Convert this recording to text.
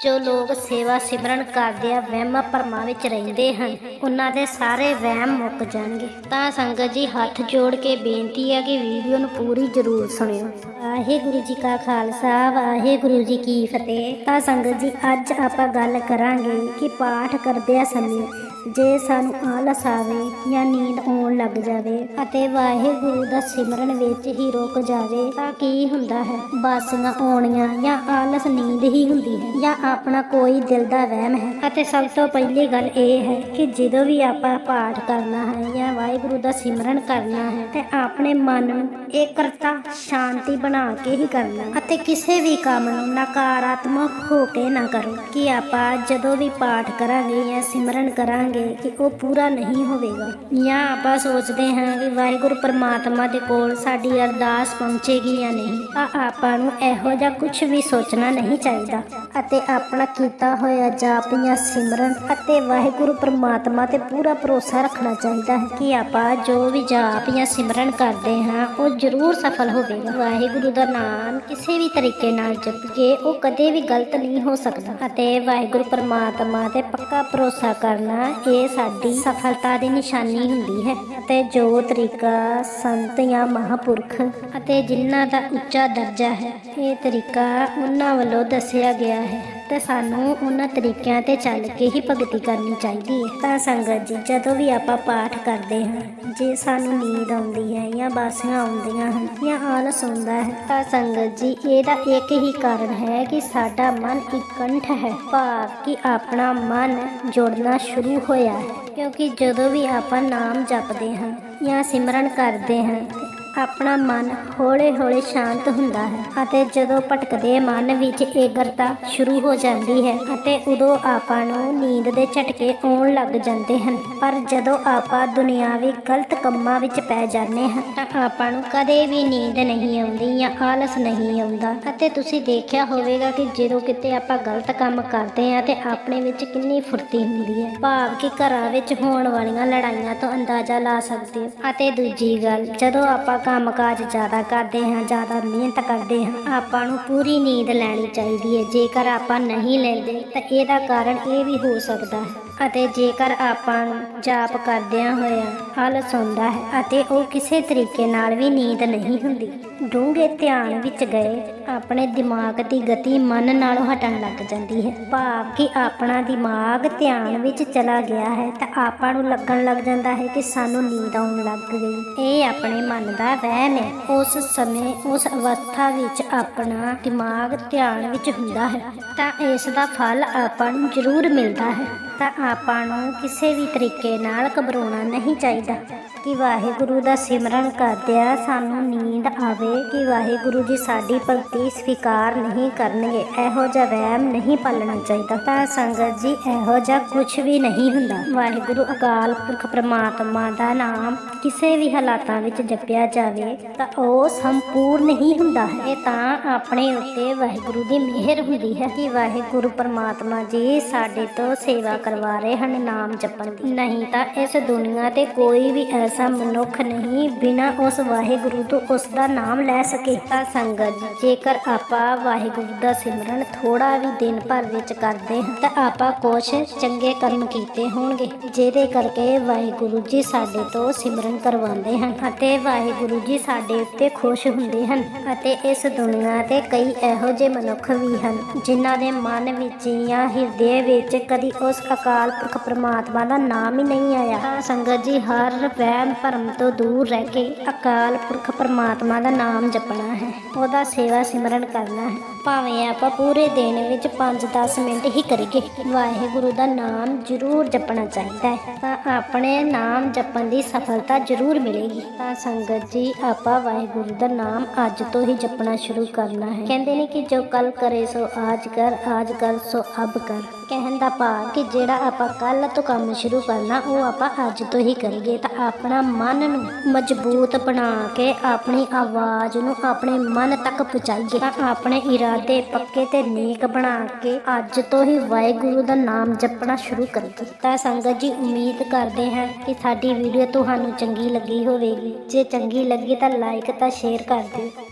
ਜੋ ਲੋਕ ਸੇਵਾ ਸਿਮਰਨ ਕਰਦੇ ਆ, ਵਹਿਮਾਂ ਭਰਮਾਂ ਵਿੱਚ ਰਹਿੰਦੇ ਹਨ, ਉਹਨਾਂ ਦੇ ਸਾਰੇ ਵਹਿਮ ਮੁੱਕ ਜਾਣਗੇ। ਤਾਂ ਸੰਗਤ ਜੀ, ਹੱਥ ਜੋੜ ਕੇ ਬੇਨਤੀ ਹੈ ਕਿ ਵੀਡੀਓ ਨੂੰ ਪੂਰੀ ਜ਼ਰੂਰ ਸੁਣਿਓ। ਵਾਹਿਗੁਰੂ ਜੀ ਕਾ ਖਾਲਸਾ, ਵਾਹਿਗੁਰੂ ਜੀ ਕੀ ਫਤਿਹ। ਤਾਂ ਸੰਗਤ ਜੀ, ਅੱਜ ਆਪਾਂ ਗੱਲ ਕਰਾਂਗੇ ਕਿ ਪਾਠ ਕਰਦੇ ਆ ਸਮੇਂ, ਜੇ ਸਾਨੂੰ ਆਲਸ ਆਵੇ ਜਾਂ ਨੀਂਦ ਆਉਣ ਲੱਗ ਜਾਵੇ ਅਤੇ ਵਾਹਿਗੁਰੂ ਦਾ ਸਿਮਰਨ ਵਿੱਚ ਹੀ ਰੁਕ ਜਾਵੇ, ਤਾਂ ਕੀ ਹੁੰਦਾ ਹੈ? ਬਾਸੀਆਂ ਆਉਣੀਆਂ ਜਾਂ ਆਲਸ ਨੀਂਦ ਹੀ ਹੁੰਦੀ ਹੈ ਜਾਂ ਆਪਣਾ ਕੋਈ ਦਿਲ ਦਾ ਵਹਿਮ ਹੈ। ਅਤੇ ਸਭ ਤੋਂ ਪਹਿਲੀ ਗੱਲ ਇਹ ਹੈ ਕਿ ਜਦੋਂ ਵੀ ਆਪਾਂ ਪਾਠ ਕਰਨਾ ਹੈ ਜਾਂ ਵਾਹਿਗੁਰੂ ਦਾ ਸਿਮਰਨ ਕਰਨਾ ਹੈ, ਤੇ ਆਪਣੇ ਮਨ ਨੂੰ ਏਕਰਤਾ, ਸ਼ਾਂਤੀ ਬਣਾ ਕੇ ਹੀ ਕਰਨਾ ਅਤੇ ਕਿਸੇ ਵੀ ਕੰਮ ਨੂੰ ਨਕਾਰਾਤਮਕ ਹੋ ਕੇ ਨਾ ਕਰੋ ਕਿ ਆਪਾਂ ਜਦੋਂ ਵੀ ਪਾਠ ਕਰਾਂਗੇ ਜਾਂ ਸਿਮਰਨ ਕਰਾਂਗੇ ਕਿ ਉਹ ਪੂਰਾ ਨਹੀਂ ਹੋਵੇਗਾ। ਜਾਂ ਆਪਾਂ ਸੋਚਦੇ ਹਾਂ ਕਿ ਵਾਹਿਗੁਰੂ ਪਰਮਾਤਮਾ ਦੇ ਕੋਲ ਸਾਡੀ ਅਰਦਾਸ ਪਹੁੰਚੇਗੀ ਜਾਂ ਨਹੀਂ, ਤਾਂ ਆਪਾਂ ਨੂੰ ਇਹੋ ਜਿਹਾ ਕੁਝ ਵੀ ਸੋਚਣਾ ਨਹੀਂ ਚਾਹੀਦਾ। ਅਤੇ ਆਪਣਾ ਕੀਤਾ ਹੋਇਆ ਜਾਪ ਜਾਂ ਸਿਮਰਨ ਅਤੇ ਵਾਹਿਗੁਰੂ ਪ੍ਰਮਾਤਮਾ ਤੇ ਪੂਰਾ ਭਰੋਸਾ ਰੱਖਣਾ ਚਾਹੀਦਾ ਹੈ ਕਿ ਆਪਾਂ ਜੋ ਵੀ ਜਾਪ ਜਾਂ ਸਿਮਰਨ ਕਰਦੇ ਹਾਂ, ਉਹ ਜ਼ਰੂਰ ਸਫਲ ਹੋਵੇਗਾ। ਵਾਹਿਗੁਰੂ ਦਾ ਨਾਮ ਕਿਸੇ ਵੀ ਤਰੀਕੇ ਨਾਲ ਜਪੀਏ, ਉਹ ਕਦੇ ਵੀ ਗਲਤ ਨਹੀਂ ਹੋ ਸਕਦਾ। ਅਤੇ ਵਾਹਿਗੁਰੂ ਪਰਮਾਤਮਾ ਤੇ ਪੱਕਾ ਭਰੋਸਾ ਕਰਨਾ, ਇਹ ਸਾਡੀ ਸਫਲਤਾ ਦੀ ਨਿਸ਼ਾਨੀ ਹੁੰਦੀ ਹੈ। ਅਤੇ ਜੋ ਤਰੀਕਾ ਸੰਤ ਜਾਂ ਮਹਾਪੁਰਖ ਅਤੇ ਜਿਨ੍ਹਾਂ ਦਾ ਉੱਚਾ ਦਰਜਾ ਹੈ, ਇਹ ਤਰੀਕਾ ਉਹਨਾਂ ਵੱਲੋਂ ਦੱਸਿਆ ਗਿਆ ਹੈ। ਤੇ ਸਾਨੂੰ ਉਹਨਾਂ ਤਰੀਕਿਆਂ ਤੇ ਚੱਲ ਕੇ ਹੀ ਭਗਤੀ ਕਰਨੀ ਚਾਹੀਦੀ ਹੈ। ਤਾਂ ਸੰਗਤ ਜੀ, ਜਦੋਂ ਵੀ ਆਪਾਂ ਪਾਠ ਕਰਦੇ ਹਾਂ, ਜੇ ਸਾਨੂੰ ਨੀਂਦ ਆਉਂਦੀ ਹੈ ਜਾਂ ਬਾਸੀਆਂ ਆਉਂਦੀਆਂ ਹਨ ਜਾਂ ਆਲਸ ਆਉਂਦਾ ਹੈ, ਤਾਂ ਸੰਗਤ ਜੀ, ਇਹਦਾ ਇੱਕ ਹੀ ਕਾਰਨ ਹੈ ਕਿ ਸਾਡਾ ਮਨ ਇਕੰਠ ਹੈ। ਭਾਵ ਕਿ ਆਪਣਾ ਮਨ ਜੋੜਨਾ ਸ਼ੁਰੂ ਹੋਇਆ ਹੈ। ਕਿਉਂਕਿ ਜਦੋਂ ਵੀ ਆਪਾਂ ਨਾਮ ਜਪਦੇ ਹਾਂ ਜਾਂ ਸਿਮਰਨ ਕਰਦੇ ਹਾਂ ਆਪਣਾ ਮਨ ਹੌਲੇ-ਹੌਲੇ ਸ਼ਾਂਤ ਹੁੰਦਾ ਹੈ ਅਤੇ ਜਦੋਂ ਭਟਕਦੇ ਮਨ ਵਿੱਚ ਏਕਰਤਾ ਸ਼ੁਰੂ ਹੋ ਜਾਂਦੀ ਹੈ ਅਤੇ ਉਦੋਂ ਆਪਾਂ ਨੂੰ ਨੀਂਦ ਦੇ ਝਟਕੇ ਆਉਣ ਲੱਗ ਜਾਂਦੇ ਹਨ। ਪਰ ਜਦੋਂ ਆਪਾਂ ਦੁਨਿਆਵੀ ਗਲਤ ਕੰਮਾਂ ਵਿੱਚ ਪੈ ਜਾਂਦੇ ਹਾਂ ਤਾਂ ਆਪਾਂ ਨੂੰ ਕਦੇ ਵੀ ਨੀਂਦ ਨਹੀਂ ਆਉਂਦੀ ਜਾਂ ਆਲਸ ਨਹੀਂ ਆਉਂਦਾ। ਅਤੇ ਤੁਸੀਂ ਦੇਖਿਆ ਹੋਵੇਗਾ ਕਿ ਜਦੋਂ ਕਿਤੇ ਆਪਾਂ ਗਲਤ ਕੰਮ ਕਰਦੇ ਹਾਂ ਤੇ ਆਪਣੇ ਵਿੱਚ ਕਿੰਨੀ ਫੁਰਤੀ ਹੁੰਦੀ ਹੈ। ਭਾਵ ਕਿ ਘਰਾਂ ਵਿੱਚ ਹੋਣ ਵਾਲੀਆਂ ਲੜਾਈਆਂ ਤੋਂ ਅੰਦਾਜ਼ਾ ਲਾ ਸਕਦੇ ਹੋ। ਅਤੇ ਦੂਜੀ ਗੱਲ, ਜਦੋਂ ਆਪਾਂ ਕੰਮਕਾਜ ਜ਼ਿਆਦਾ ਕਰਦੇ ਹਾਂ, ਜ਼ਿਆਦਾ ਮਿਹਨਤ ਕਰਦੇ ਹਾਂ, ਆਪਾਂ ਨੂੰ ਪੂਰੀ ਨੀਂਦ ਲੈਣੀ ਚਾਹੀਦੀ ਹੈ। ਜੇਕਰ ਆਪਾਂ ਨਹੀਂ ਲੈਂਦੇ, ਤਾਂ ਇਹਦਾ ਕਾਰਨ ਇਹ ਵੀ ਹੋ ਸਕਦਾ ਹੈ। ਅਤੇ ਜੇਕਰ ਆਪਾਂ ਜਾਪ ਕਰਦਿਆਂ ਹੋਇਆ ਆਲਸ ਆਉਂਦਾ ਹੈ ਅਤੇ ਉਹ ਕਿਸੇ ਤਰੀਕੇ ਨਾਲ ਵੀ ਨੀਂਦ ਨਹੀਂ ਹੁੰਦੀ, ਡੂੰਘੇ ਧਿਆਨ ਵਿੱਚ ਗਏ, ਆਪਣੇ ਦਿਮਾਗ ਦੀ ਗਤੀ ਮਨ ਨਾਲੋਂ ਹਟਣ ਲੱਗ ਜਾਂਦੀ ਹੈ। ਭਾਵ ਕਿ ਆਪਣਾ ਦਿਮਾਗ ਧਿਆਨ ਵਿੱਚ ਚਲਾ ਗਿਆ ਹੈ, ਤਾਂ ਆਪਾਂ ਨੂੰ ਲੱਗਣ ਲੱਗ ਜਾਂਦਾ ਹੈ ਕਿ ਸਾਨੂੰ ਨੀਂਦ ਆਉਣ ਲੱਗ ਗਈ। ਇਹ ਆਪਣੇ ਮਨ ਦਾ ਵਹਿਮ ਹੈ ਉਸ ਸਮੇਂ, ਉਸ ਅਵਸਥਾ ਵਿੱਚ ਆਪਣਾ ਦਿਮਾਗ ਧਿਆਨ ਵਿੱਚ ਹੁੰਦਾ ਹੈ। ਤਾਂ ਇਸ ਦਾ ਫਲ ਆਪਾਂ ਨੂੰ ਜ਼ਰੂਰ ਮਿਲਦਾ ਹੈ। ਤਾਂ ਆਪਾਂ ਨੂੰ ਕਿਸੇ ਵੀ ਤਰੀਕੇ ਨਾਲ ਘਬਰਾਉਣਾ ਨਹੀਂ ਚਾਹੀਦਾ ਕਿ ਵਾਹਿਗੁਰੂ ਦਾ ਸਿਮਰਨ ਕਰਦਿਆਂ ਸਾਨੂੰ ਨੀਂਦ ਆਵੇ, ਕਿ ਵਾਹਿਗੁਰੂ ਜੀ ਸਾਡੀ ਭਗਤੀ ਸਵੀਕਾਰ ਨਹੀਂ ਕਰਨਗੇ। ਇਹੋ ਜਿਹਾ ਵਹਿਮ ਨਹੀਂ ਪਾਲਣਾ ਚਾਹੀਦਾ। ਤਾਂ ਸੰਗਤ ਜੀ, ਇਹੋ ਜਿਹਾ ਕੁਝ ਵੀ ਨਹੀਂ ਹੁੰਦਾ। ਵਾਹਿਗੁਰੂ ਅਕਾਲ ਪੁਰਖ ਪ੍ਰਮਾਤਮਾ ਦਾ ਨਾਮ ਕਿਸੇ ਵੀ ਹਾਲਾਤਾਂ ਵਿੱਚ ਜਪਿਆ ਜਾਵੇ, ਤਾਂ ਉਹ ਸੰਪੂਰਨ ਹੀ ਹੁੰਦਾ ਹੈ। ਇਹ ਤਾਂ ਆਪਣੇ ਉੱਤੇ ਵਾਹਿਗੁਰੂ ਦੀ ਮਿਹਰ ਹੁੰਦੀ ਹੈ ਕਿ ਵਾਹਿਗੁਰੂ ਪ੍ਰਮਾਤਮਾ ਜੀ ਸਾਡੇ ਤੋਂ ਸੇਵਾ ਕਰਵਾ ਰਹੇ ਹਨ ਨਾਮ ਜਪਣ ਦੀ। ਨਹੀਂ ਤਾਂ ਇਸ ਦੁਨੀਆ ਤੇ ਕੋਈ ਵੀ ਐਸਾ ਮਨੁੱਖ ਨਹੀਂ ਬਿਨਾ ਉਸ ਵਾਹਿਗੁਰੂ ਤੋਂ ਉਸ ਦਾ ਨਾਮ ਲੈ ਸਕੇ। ਤਾਂ ਸੰਗਤ ਜੀ, ਜੇਕਰ ਆਪਾਂ ਵਾਹਿਗੁਰੂ ਦਾ ਸਿਮਰਨ ਥੋੜਾ ਵੀ ਦਿਨ ਭਰ ਵਿੱਚ ਕਰਦੇ ਹਾਂ ਤਾਂ ਆਪਾਂ ਕੁਛ ਚੰਗੇ ਕਰਮ ਕੀਤੇ ਹੋਣਗੇ ਜਿਹਦੇ ਕਰਕੇ ਵਾਹਿਗੁਰੂ ਜੀ ਸਾਡੇ ਤੋਂ ਸਿਮਰਨ ਕਰਵਾਉਂਦੇ ਹਨ ਅਤੇ ਵਾਹਿਗੁਰੂ ਜੀ ਸਾਡੇ ਉੱਤੇ ਖੁਸ਼ ਹੁੰਦੇ ਹਨ। ਅਤੇ ਇਸ ਦੁਨੀਆ ਤੇ ਕਈ ਇਹੋ ਜਿਹੇ ਮਨੁੱਖ ਵੀ ਹਨ ਜਿਨ੍ਹਾਂ ਦੇ ਮਨ ਵਿੱਚ ਜਾਂ ਹਿਰਦੇ ਵਿੱਚ ਕਦੀ ਉਸ ਅਕਾਲ ਪੁਰਖ ਪ੍ਰਮਾਤਮਾ ਦਾ ਨਾਮ ਹੀ ਨਹੀਂ ਆਇਆ। ਸੰਗਤ ਜੀ, ਹਰ ਵਹਿਮ ਭਰਮ ਤੋਂ ਦੂਰ ਰਹਿ ਕੇ ਅਕਾਲ ਪੁਰਖ ਪ੍ਰਮਾਤਮਾ ਦਾ ਨਾਮ ਜਪਣਾ ਹੈ। ਉਹਦਾ ਸੇਵਾ ਸਿਮਰਨ ਕਰਨਾ ਹੈ। ਭਾਵੇਂ ਆਪਾਂ ਪੂਰੇ ਦਿਨ ਵਿੱਚ 5-10 ਮਿੰਟ ਹੀ ਕਰੀਏ, ਵਾਹਿਗੁਰੂ ਦਾ ਨਾਮ ਜ਼ਰੂਰ ਜਪਣਾ ਚਾਹੀਦਾ ਹੈ। ਤਾਂ ਆਪਣੇ ਨਾਮ ਜਪਣ ਦੀ ਸਫਲਤਾ ਜ਼ਰੂਰ ਮਿਲੇਗੀ। ਤਾਂ ਸੰਗਤ ਜੀ, ਆਪਾਂ ਵਾਹਿਗੁਰੂ ਦਾ ਨਾਮ ਅੱਜ ਤੋਂ ਹੀ ਜਪਣਾ ਸ਼ੁਰੂ ਕਰਨਾ ਹੈ। ਕਹਿੰਦੇ ਨੇ ਕਿ ਜੋ ਕੱਲ ਕਰੇ ਸੋ ਆਜ ਕਰ ਆਜ ਕਰ ਸੋ ਅਬ ਕਰ। ਕਹਿਣ ਦਾ ਭਾਵ ਕਿ ਜੇ ਜਿਹੜਾ ਆਪਾਂ ਕੱਲ ਤੋਂ ਕੰਮ ਸ਼ੁਰੂ ਕਰਨਾ, ਉਹ ਆਪਾਂ ਅੱਜ ਤੋਂ ਹੀ ਕਰੀਏ। ਤਾਂ ਆਪਣਾ ਮਨ ਨੂੰ ਮਜ਼ਬੂਤ ਬਣਾ ਕੇ ਆਪਣੀ ਆਵਾਜ਼ ਨੂੰ ਆਪਣੇ ਮਨ ਤੱਕ ਪਹੁੰਚਾਈਏ। ਤਾਂ ਆਪਣੇ ਇਰਾਦੇ ਪੱਕੇ ਤੇ ਨੇਕ ਬਣਾ ਕੇ ਅੱਜ ਤੋਂ ਹੀ ਵਾਹਿਗੁਰੂ ਦਾ ਨਾਮ ਜਪਣਾ ਸ਼ੁਰੂ ਕਰੀਏ। ਤਾਂ ਸੰਗਤ ਜੀ, ਉਮੀਦ ਕਰਦੇ ਹਾਂ ਕਿ ਸਾਡੀ ਵੀਡੀਓ ਤੁਹਾਨੂੰ ਚੰਗੀ ਲੱਗੀ ਹੋਵੇਗੀ। ਜੇ ਚੰਗੀ ਲੱਗੀ ਤਾਂ ਲਾਈਕ ਤਾਂ ਸ਼ੇਅਰ ਕਰ ਦਿਓ।